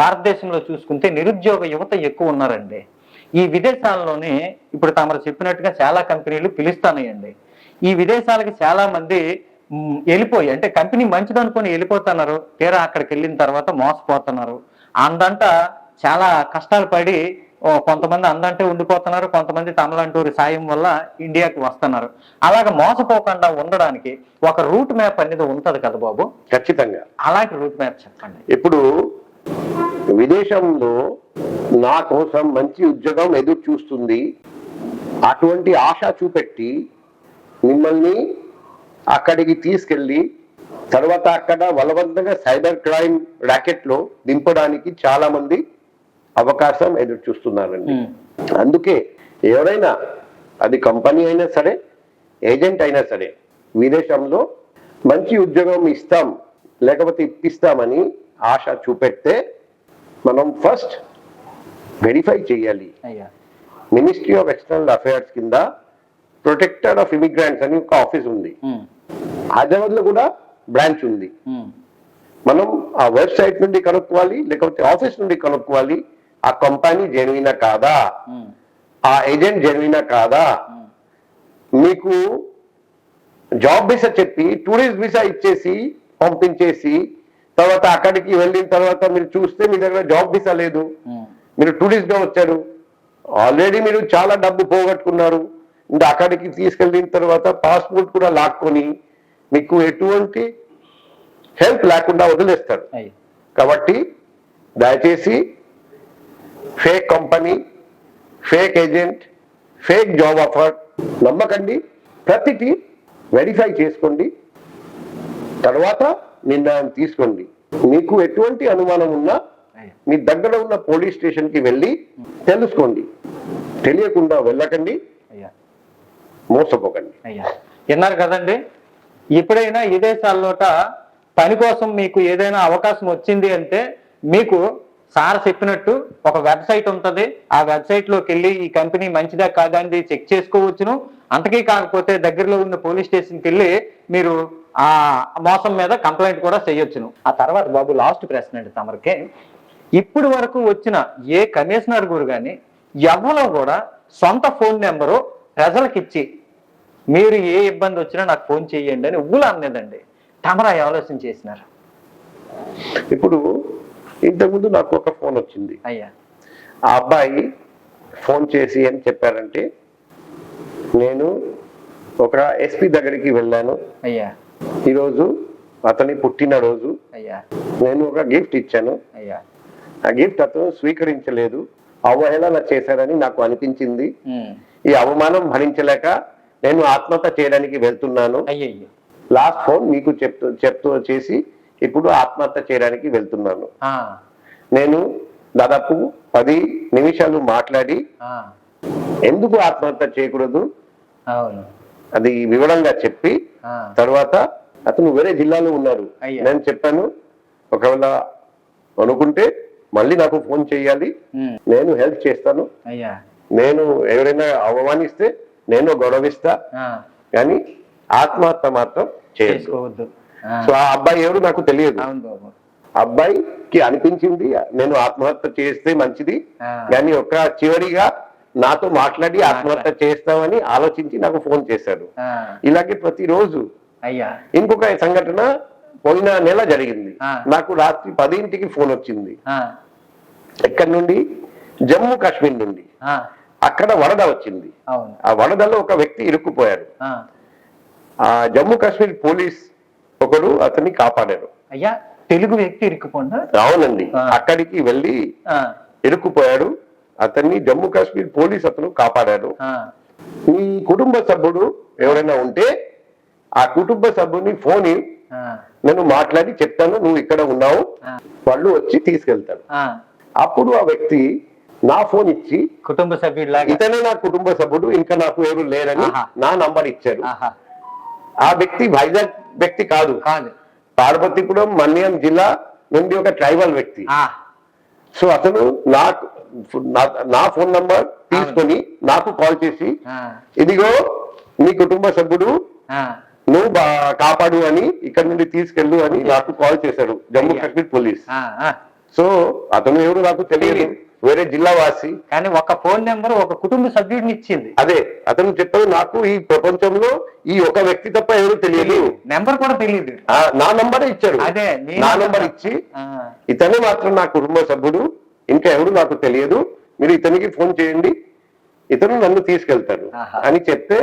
భారతదేశంలో చూసుకుంటే నిరుద్యోగ యువత ఎక్కువ ఉన్నారండి. ఈ విదేశాల్లోనే ఇప్పుడు తమరు చెప్పినట్టుగా చాలా కంపెనీలు పిలుస్తున్నాయండి ఈ విదేశాలకి చాలా మంది వెళ్ళిపోయి అంటే కంపెనీ మంచిదనుకొని వెళ్ళిపోతున్నారు తీరా అక్కడికి వెళ్ళిన తర్వాత మోసపోతున్నారు. అందంట చాలా కష్టాలు పడి కొంతమంది అందంటే ఉండిపోతున్నారు కొంతమంది తమలంటూరి సాయం వల్ల ఇండియాకి వస్తున్నారు. అలాగ మోసపోకుండా ఉండడానికి ఒక రూట్ మ్యాప్ అనేది ఉంటది కదా బాబు? ఖచ్చితంగా. అలాంటి రూట్ మ్యాప్ చెప్పండి. ఇప్పుడు విదేశంలో నా కోసం మంచి ఉద్యోగం ఎదురు చూస్తుంది. అటువంటి ఆశ చూపెట్టి మిమ్మల్ని అక్కడికి తీసుకెళ్ళి తర్వాత అక్కడ బలవంతంగా సైబర్ క్రైమ్ ర్యాకెట్లో దింపడానికి చాలా మంది అవకాశం ఎదురు చూస్తున్నారండి. అందుకే ఎవరైనా అది కంపెనీ అయినా సరే ఏజెంట్ అయినా సరే విదేశంలో మంచి ఉద్యోగం ఇస్తాం లేకపోతే ఇప్పిస్తామని ఆశ చూపెడితే మనం ఫస్ట్ వెరిఫై చేయాలి. మినిస్ట్రీ ఆఫ్ ఎక్స్టర్నల్ అఫైర్స్ కింద ప్రొటెక్టర్ ఆఫ్ ఇమిగ్రెంట్స్ అని ఒక ఆఫీస్ ఉంది. హైదరాబాద్లో కూడా బ్రాంచ్ ఉంది. మనం ఆ వెబ్సైట్ నుండి కనుక్కోవాలి లేకపోతే ఆఫీస్ నుండి కనుక్కోవాలి. ఆ కంపెనీ జెన్యునా కాదా? ఆ ఏజెంట్ జెన్యునా కాదా? మీకు జాబ్ వీసా చెప్పి టూరిస్ట్ వీసా ఇచ్చేసి పంపించేసి తర్వాత అక్కడికి వెళ్ళిన తర్వాత మీరు చూస్తే మీ దగ్గర జాబ్ వీసా లేదు. మీరు టూరిస్ట్గా వచ్చారు. ఆల్రెడీ మీరు చాలా డబ్బు పోగొట్టుకున్నారు. ఇంకా అక్కడికి తీసుకెళ్ళిన తర్వాత పాస్పోర్ట్ కూడా లాక్కొని మీకు ఎటువంటి హెల్ప్ లేకుండా వదిలేస్తారు. కాబట్టి దయచేసి fake company fake agent fake job offer నమ్మకండి. ప్రతిటి వెరిఫై చేసుకోండి. తర్వాత నిర్ణయం తీసుకోండి. మీకు ఎటువంటి అనుమానం ఉన్నా మీ దగ్గర ఉన్న పోలీస్ స్టేషన్కి వెళ్ళి తెలుసుకోండి. తెలియకుండా వెళ్ళకండి. మోసపోకండి. విన్నారు కదండి? ఎప్పుడైనా విదేశాల్లోట పని కోసం మీకు ఏదైనా అవకాశం వచ్చింది అంటే మీకు సార్ చెప్పినట్టు ఒక వెబ్సైట్ ఉంటది. ఆ వెబ్సైట్లోకి వెళ్ళి ఈ కంపెనీ మంచిదా కాదా అని చెక్ చేసుకోవచ్చును. అంతకీ కాకపోతే దగ్గరలో ఉన్న పోలీస్ స్టేషన్కి వెళ్ళి మీరు ఆ మోసం మీద కంప్లైంట్ కూడా చేయొచ్చును. ఆ తర్వాత బాబు లాస్ట్ ప్రశ్న అండి తమరికి. ఇప్పుడు వరకు వచ్చిన ఏ కమిషనర్ గురు కానీ ఎవరో కూడా సొంత ఫోన్ నెంబరు ప్రజలకు ఇచ్చి మీరు ఏ ఇబ్బంది వచ్చినా నాకు ఫోన్ చేయండి అని ఉవ్వులు అనలేదండి. తమరా ఆలోచన చేసినారు. ఇప్పుడు ఇంతకుముందు నాకు ఒక ఫోన్ వచ్చింది. అయ్యా. ఆ అబ్బాయి ఫోన్ చేసి అని చెప్పారంటే నేను ఒక ఎస్పీ దగ్గరికి వెళ్ళాను. అయ్యా. ఈరోజు అతని పుట్టినరోజు. అయ్యా. నేను ఒక గిఫ్ట్ ఇచ్చాను. అయ్యా. ఆ గిఫ్ట్ అతను స్వీకరించలేదు. అవహేళన చేశారని నాకు అనిపించింది. ఈ అవమానం భరించలేక నేను ఆత్మహత్య చేయడానికి వెళ్తున్నాను. లాస్ట్ ఫోన్ మీకు చెప్తూ చెప్తూ చేసి ఇప్పుడు ఆత్మహత్య చేయడానికి వెళ్తున్నాను. నేను దాదాపు పది నిమిషాలు మాట్లాడి ఎందుకు ఆత్మహత్య చేయకూడదు? అది వివరంగా చెప్పి తర్వాత అతను వేరే జిల్లాలో ఉన్నారు. నేను చెప్పాను ఒకవేళ అనుకుంటే మళ్ళీ నాకు ఫోన్ చేయాలి. నేను హెల్ప్ చేస్తాను. నేను ఎవరైనా అవమానిస్తే నేను గౌరవిస్తా. కానీ ఆత్మహత్య మాత్రం చేసుకోవద్దు. సో ఆ అబ్బాయి ఎవరు నాకు తెలియదు. అబ్బాయికి అనిపించింది నేను ఆత్మహత్య చేస్తే మంచిది. కానీ ఒక చివరిగా నాతో మాట్లాడి ఆత్మహత్య చేస్తామని ఆలోచించి నాకు ఫోన్ చేశాడు. ఇలాగే ప్రతిరోజు అయ్యా. ఇంకొక సంఘటన పోయిన నెల జరిగింది. నాకు రాత్రి పదింటికి ఫోన్ వచ్చింది. ఎక్కడి నుండి? జమ్మూ కాశ్మీర్ నుండి. అక్కడ వరద వచ్చింది. ఆ వరదలో ఒక వ్యక్తి ఇరుక్కుపోయాడు. ఆ, జమ్మూ కాశ్మీర్ పోలీస్ ఒకడు అతన్ని కాపాడారు. అయ్యా తెలుగు వ్యక్తి ఇరుక్కుపోండా అవునండి. అక్కడికి వెళ్ళి ఇరుక్కుపోయాడు. అతన్ని జమ్మూ కాశ్మీర్ పోలీస్ అతను కాపాడాడు. మీ కుటుంబ సభ్యుడు ఎవరైనా ఉంటే ఆ కుటుంబ సభ్యుని ఫోన్ నేను మాట్లాడి చెప్తాను నువ్వు ఇక్కడ ఉన్నావు. వాళ్ళు వచ్చి తీసుకెళ్తారు. ఆ, అప్పుడు ఆ వ్యక్తి నా ఫోన్ ఇచ్చి కుటుంబ సభ్యుడిలాగా. ఇతనే నా కుటుంబ సభ్యుడు ఇంకా నాకు ఎవరు లేరని. నా నంబర్ ఇచ్చారు. ఆహా. ఆ వ్యక్తి వైజాగ్ వ్యక్తి కాదు. పార్వతీపురం మన్యం జిల్లా నుండి ఒక ట్రైబల్ వ్యక్తి. సో అతను నాకు నా- ఫోన్ నంబర్ తీసుకొని నాకు కాల్ చేసి ఇదిగో నీ కుటుంబ సభ్యుడు నువ్వు కాపాడు అని ఇక్కడ నుండి తీసుకెళ్ళు అని నాకు కాల్ చేశాడు జమ్మూ కాశ్మీర్ పోలీస్. సో అతను ఎవరు నాకు తెలియదు. వేరే జిల్లా వాసి. కానీ ఒక ఫోన్ నెంబర్ ఒక కుటుంబ సభ్యుడిని ఇచ్చింది. అదే అతను చెప్పాడు నాకు ఈ ప్రపంచంలో ఈ ఒక వ్యక్తి తప్ప ఎవరు తెలియదు. నెంబర్ కూడా తెలియదు నా నంబరే ఇచ్చారు అదే, నీ నంబర్. ఇచ్చి ఇతనే మాత్రం నా కుటుంబ సభ్యుడు. ఇంకా ఎవరు నాకు తెలియదు మీరు ఇతనికి ఫోన్ చేయండి ఇతను నన్ను తీసుకెళ్తాడు. అని చెప్తే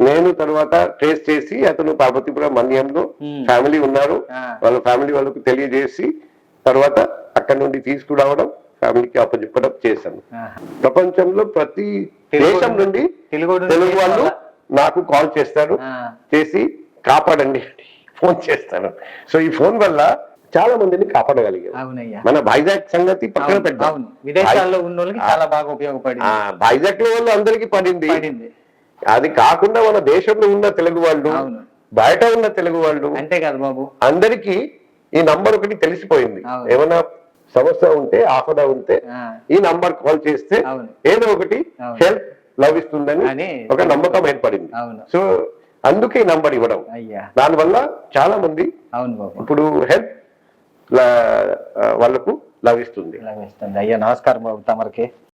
నేను తర్వాత ట్రేస్ చేసి అతను పార్వతీపురం మన్యంలో. ఫ్యామిలీ ఉన్నారు. వాళ్ళ ఫ్యామిలీ వాళ్ళకు తెలియజేసి తర్వాత అక్కడ నుండి తీసుకురావడం ఫ్యామిలీకి అప్పచెప్పడం చేశాను. ప్రపంచంలో ప్రతి దేశం నుండి తెలుగు- తెలుగు వాళ్ళు నాకు కాల్ చేస్తారు. చేసి కాపాడండి ఫోన్ చేస్తాను సో ఈ ఫోన్ వల్ల చాలా మందిని కాపాడగలిగారు. అవునయ్యా. మన వైజాగ్ సంగతి పక్కన పెట్టాం విదేశాల్లో ఉన్న చాలా బాగా ఉపయోగపడింది. వైజాగ్లో వాళ్ళు అందరికి పడింది. అది కాకుండా మన దేశంలో ఉన్న తెలుగు వాళ్ళు అవును. బయట ఉన్న తెలుగు వాళ్ళు అంతే కదా బాబు. అందరికి ఈ నంబర్ ఒకటి తెలిసిపోయింది. ఏమైనా సమస్య ఉంటే ఆపద ఉంటే ఈ నంబర్ కాల్ చేస్తే. ఏదో ఒకటి. హెల్ప్ లభిస్తుందని అని ఒక నమ్మకం ఏర్పడింది. అవును. సో అందుకే ఈ నంబర్ ఇవ్వడం. అయ్యా. దానివల్ల చాలా మంది అవును బాబు. ఇప్పుడు హెల్ప్ వాళ్ళకు లభిస్తుంది. లభిస్తుంది. అయ్యా నమస్కారం బాబు తమరికి.